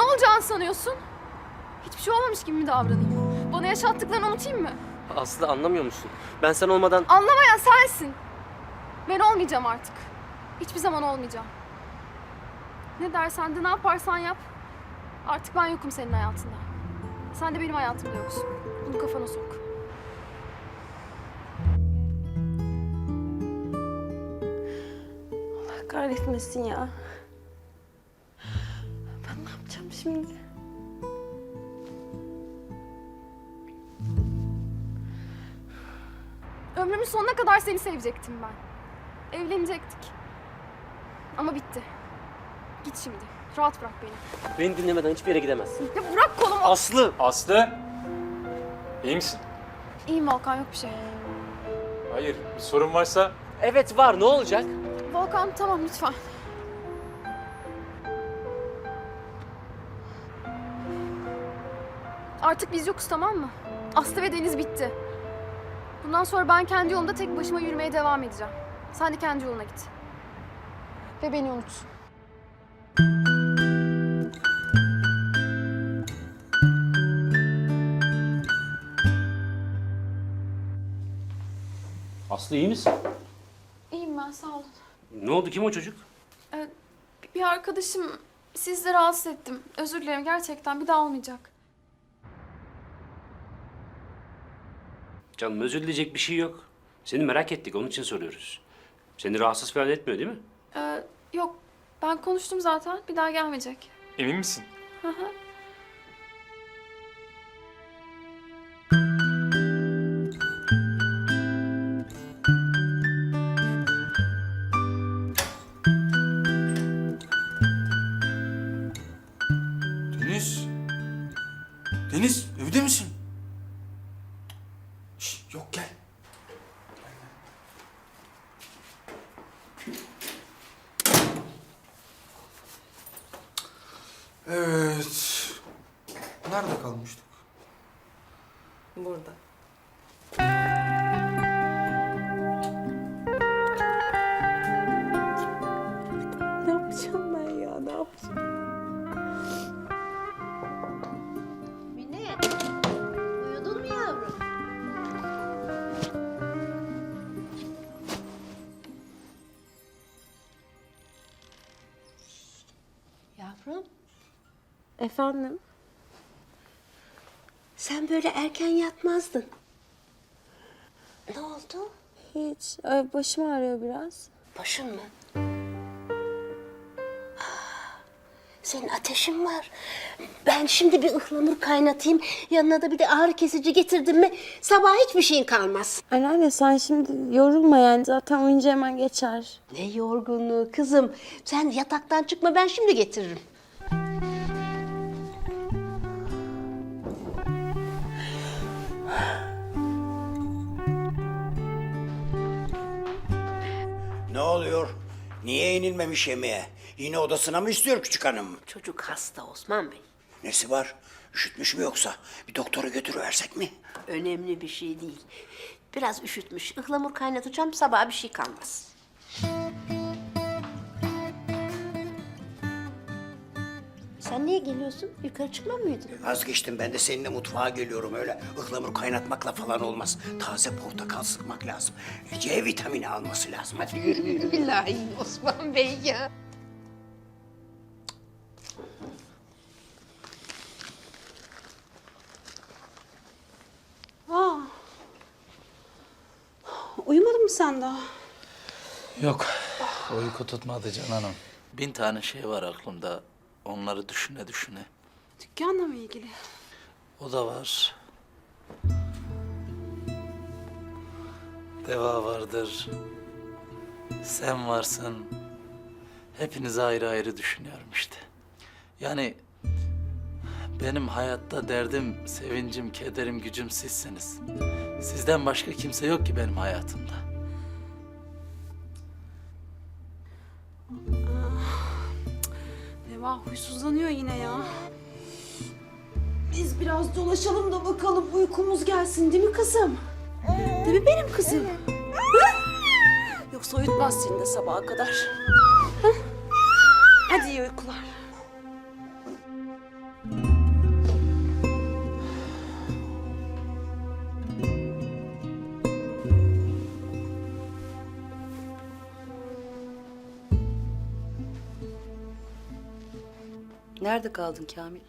Ne olacağını sanıyorsun? Hiçbir şey olmamış gibi mi davranayım? Bana yaşattıklarını unutayım mı? Aslı anlamıyor musun? Ben sen olmadan... Anlamayan sensin. Ben olmayacağım artık. Hiçbir zaman olmayacağım. Ne dersen de ne yaparsan yap. Artık ben yokum senin hayatında. Sen de benim hayatımda yoksun. Bunu kafana sok. Allah kahretmesin ya. Şimdi? Ömrümün sonuna kadar seni sevecektim ben. Evlenecektik. Ama bitti. Git şimdi. Rahat bırak beni. Beni dinlemeden hiçbir yere gidemezsin. Ya bırak kolumu. Aslı! Aslı! İyi misin? İyiyim Volkan yok bir şey. Hayır, bir sorun varsa Evet var ne olacak? Volkan tamam lütfen. Artık biz yokuz tamam mı? Aslı ve Deniz bitti. Bundan sonra ben kendi yolumda tek başıma yürümeye devam edeceğim. Sen de kendi yoluna git. Ve beni unut. Aslı iyi misin? İyiyim ben sağ olun. Ne oldu kim o çocuk? Ee, bir arkadaşım sizi de rahatsız ettim. Özür dilerim gerçekten bir daha olmayacak. Canım özür dileyecek bir şey yok. Seni merak ettik onun için soruyoruz. Seni rahatsız falan etmiyor değil mi? Ee, yok ben konuştum zaten bir daha gelmeyecek. emin misin? Deniz. Deniz evde misin? Şş, yok Yavrum, Efendim? sen böyle erken yatmazdın. Ne oldu? Hiç. Ay, başım ağrıyor biraz. Başın mı? Senin ateşin var. Ben şimdi bir ıhlamur kaynatayım. Yanına da bir de ağrı kesici getirdim mi sabah hiçbir şeyin kalmaz. Anneanne sen şimdi yorulma yani. Zaten uyunca hemen geçer. Ne yorgunluğu kızım. Sen yataktan çıkma ben şimdi getiririm. Ne oluyor? Niye inilmemiş yemeğe? Yine odasına mı istiyor küçük hanım? Çocuk hasta Osman Bey. Nesi var? Üşütmüş mü yoksa? Bir doktora götürüversek mi? Önemli bir şey değil. Biraz üşütmüş. Ihlamur kaynatacağım sabah bir şey kalmaz. Sen niye geliyorsun? Yukarı çıkma mıydın? Vazgeçtim ben de seninle mutfağa geliyorum öyle. ıhlamur kaynatmakla falan olmaz. Taze portakal sıkmak lazım. C vitamini alması lazım. Hadi yürü yürü. İlahi Osman Bey ya. Uyumadın mı sen daha? Yok, uyku tutmadı Canan'ım. Bin tane şey var aklımda, onları düşüne düşüne. Dükkanla mı ilgili? O da var. Deva vardır. Sen varsın. Hepinizi ayrı ayrı düşünüyorum işte. Yani benim hayatta derdim, sevincim, kederim, gücüm sizsiniz. Sizden başka kimse yok ki benim hayatımda. Deva huysuzlanıyor yine ya. Biz biraz dolaşalım da bakalım uykumuz gelsin değil mi kızım? Değil mi benim kızım? Yoksa uyutmaz seni de sabaha kadar. Hadi iyi uykular. Nerede kaldın Kamil?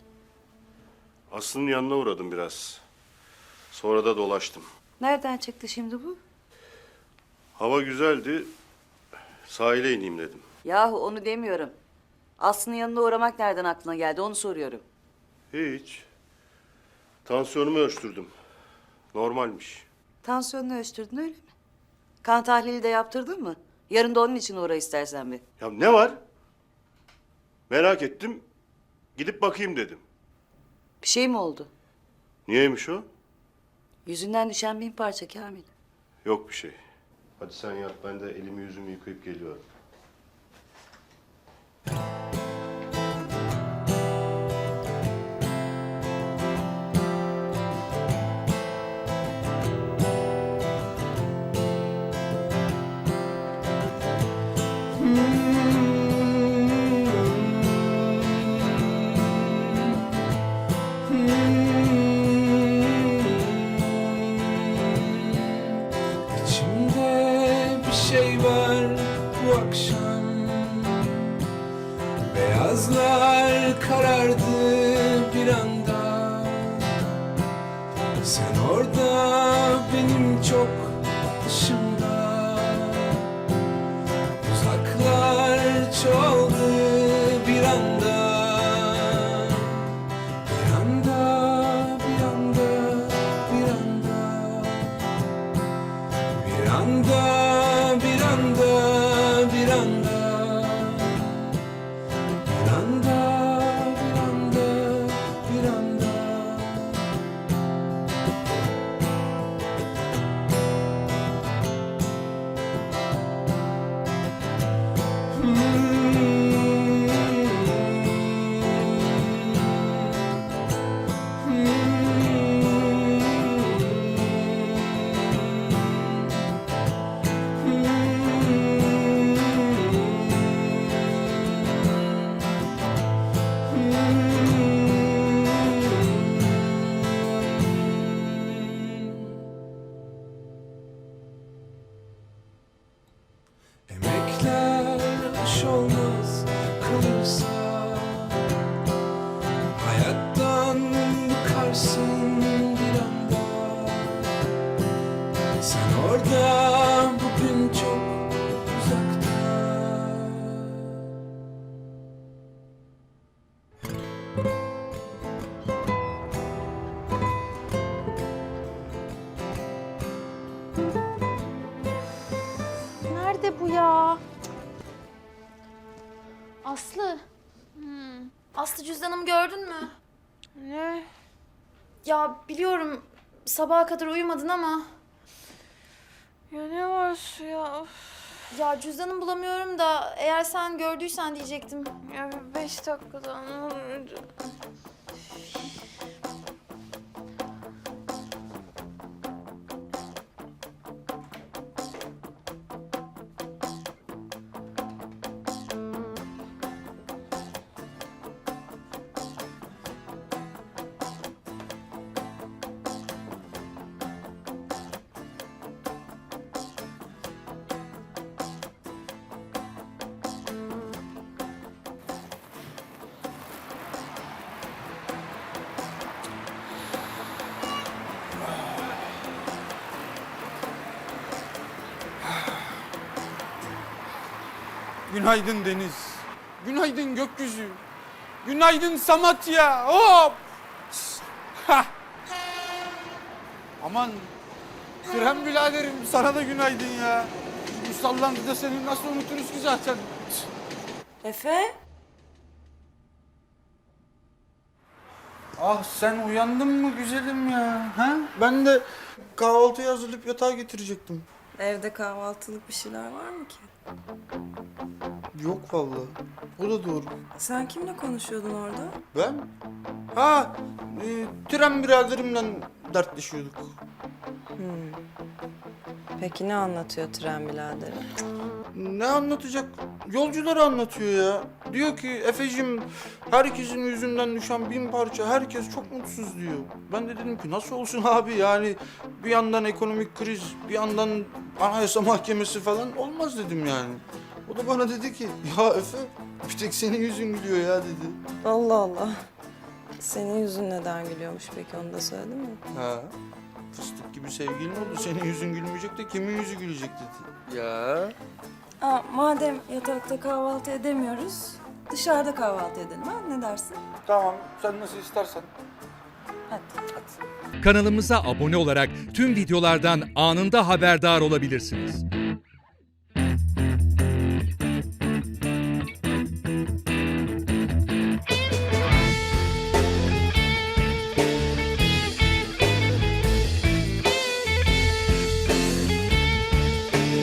Aslı'nın yanına uğradım biraz. Sonra da dolaştım. Nereden çıktı şimdi bu? Hava güzeldi. Sahile ineyim dedim. Yahu onu demiyorum. Aslı'nın yanına uğramak nereden aklına geldi onu soruyorum. Hiç. Tansiyonumu ölçtürdüm. Normalmiş. Tansiyonunu ölçtürdün öyle mi? Kan tahlili de yaptırdın mı? Yarın da onun için uğra istersen bir. Ya ne var? Merak ettim. Gidip bakayım dedim. Bir şey mi oldu? Niyeymiş o? Yüzünden düşen bin parça Kamil. Yok bir şey. Hadi sen yat. Ben de elimi yüzümü yıkayıp geliyorum. Beyazlar karardı bir anda. Sen orada benim çok dışımda Orada bugün çok uzakta Nerede bu ya? Aslı. Hmm. Aslı cüzdanımı gördün mü? Ne? Ya biliyorum sabaha kadar uyumadın ama Ya ne var su ya? Of. ya cüzdanımı bulamıyorum da eğer sen gördüysen diyecektim. Ya bir beş dakikada ne olurdu? Günaydın deniz. Günaydın gökyüzü. Günaydın Samatya. Hop. Hah. Aman Krem biraderim sana da günaydın ya. Bu sallantıda seni nasıl unuturuz ki zaten. Efe? Ah sen uyandın mı güzelim ya? Ha? Ben de kahvaltıyı hazırlayıp yatağa getirecektim. Evde kahvaltılık bir şeyler var mı ki? Yok vallahi. O da doğru. Sen kimle konuşuyordun orada? Ben? Ha, e, tren biraderimle dertleşiyorduk. Peki ne anlatıyor tren biraderi? Ne anlatacak? Yolcuları anlatıyor ya. Diyor ki Efe'cim herkesin yüzünden düşen bin parça herkes çok mutsuz diyor. Ben de dedim ki nasıl olsun abi yani bir yandan ekonomik kriz bir yandan anayasa mahkemesi falan olmaz dedim yani. O da bana dedi ki ya Efe Bir tek senin yüzün gülüyor ya dedi. Allah Allah. Senin yüzün neden gülüyormuş peki onu da söyledin mi? Ha. Fıstık gibi sevgilin oldu. Senin yüzün gülmeyecek de kimin yüzü gülecek dedi. Ya. Aa, madem yatakta kahvaltı edemiyoruz, dışarıda kahvaltı edelim ha? Ne dersin? Tamam sen nasıl istersen. Hadi. Kanalımıza abone olarak tüm videolardan anında haberdar olabilirsiniz.